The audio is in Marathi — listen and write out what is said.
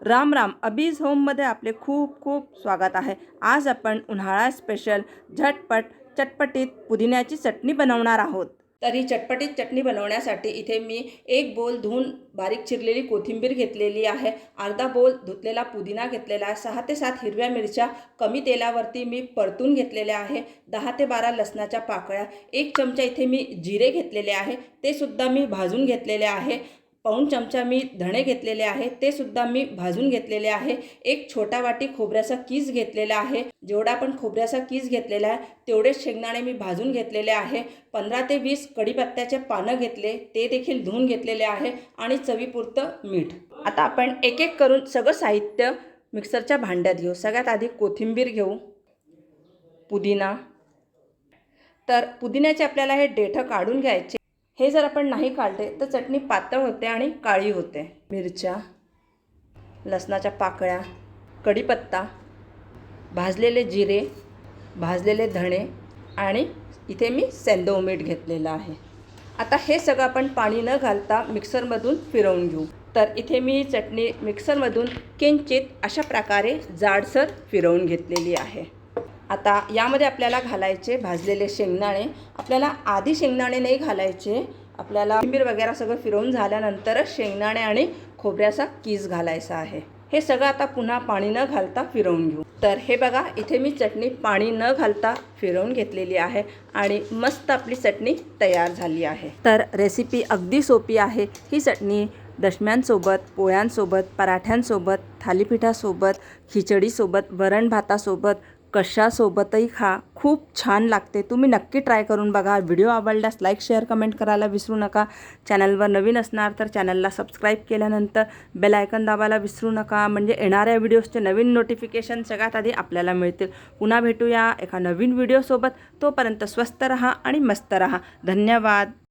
राम राम. अबीज होममध्ये आपले खूप खूप स्वागत आहे. आज आपण उन्हाळा स्पेशल झटपट चटपटीत पुदिन्याची चटणी बनवणार आहोत. तरी चटपटीत चटणी बनवण्यासाठी इथे मी एक बोल धुवून बारीक चिरलेली कोथिंबीर घेतलेली आहे. अर्धा बोल धुतलेला पुदिना घेतलेला आहे. सहा ते सात हिरव्या मिरच्या कमी तेलावरती मी परतून घेतलेल्या आहे. दहा ते बारा लसणाच्या पाकळ्या एक चमचा इथे मी जिरे घेतलेले आहे. ते सुद्धा मी भाजून घेतलेले आहे. पाऊण चमचा मी धणे घेतलेले आहे ते सुद्धा मी भाजून घेतलेले आहे. एक छोटा वाटी खोबऱ्याचा कीस घेतलेला आहे. जेवढा आपण खोबऱ्याचा कीस घेतलेला आहे तेवढेच शेंगदाणे मी भाजून घेतलेले आहे. पंधरा ते वीस कढीपत्त्याचे पानं घेतले ते देखील धुवून घेतलेले आहे आणि चवीपुरतं मीठ. आता आपण एक एक करून सगळं साहित्य मिक्सरच्या भांड्यात घेऊ. सगळ्यात आधी कोथिंबीर घेऊ. पुदिना. तर पुदिन्याचे आपल्याला हे देठं काढून घ्यायचे. हे जर आपण नाही काढले तर चटणी पातळ होते आणि काळी होते. मिरच्या लसणाच्या पाकळ्या कढीपत्ता भाजलेले जिरे भाजलेले धणे आणि इथे मी सेंदव मीठ घेतलेलं आहे. आता हे सगळं आपण पाणी न घालता मिक्सरमधून फिरवून घेऊ. तर इथे मी चटणी मिक्सरमधून किंचित अशा प्रकारे जाडसर फिरवून घेतलेली आहे. आता यामध्ये आपल्याला घालायचे भाजलेले शेंगदाणे. आपल्याला आधी शेंगदाणे नाही घालायचे. आपल्याला कोथिंबीर वगैरे सगळं फिरवून झाल्यानंतरच शेंगदाणे आणि खोबऱ्याचा कीस घालायचा आहे. हे सगळं आता पुन्हा पाणी न घालता फिरवून घेऊ. तर हे बघा इथे मी चटणी पाणी न घालता फिरवून घेतलेली आहे आणि मस्त आपली चटणी तयार झाली आहे. तर रेसिपी अगदी सोपी आहे. ही चटणी दशम्यांसोबत पोळ्यांसोबत पराठ्यांसोबत थालीपीठासोबत खिचडीसोबत वरण भातासोबत कशासोबतही खा. खूप छान लागते. तुम्ही नक्की ट्राय करून बघा. व्हिडिओ आवडल्यास लाईक शेअर कमेंट करायला विसरू नका. चॅनलवर नवीन असणार तर चॅनलला सबस्क्राईब केल्यानंतर बेल आयकन दाबायला विसरू नका. म्हणजे येणाऱ्या व्हिडिओजचे नवीन नोटिफिकेशन सगळ्यात आधी आपल्याला मिळतील. पुन्हा भेटूया एका नवीन व्हिडिओसोबत. तोपर्यंत स्वस्त रहा आणि मस्त रहा. धन्यवाद.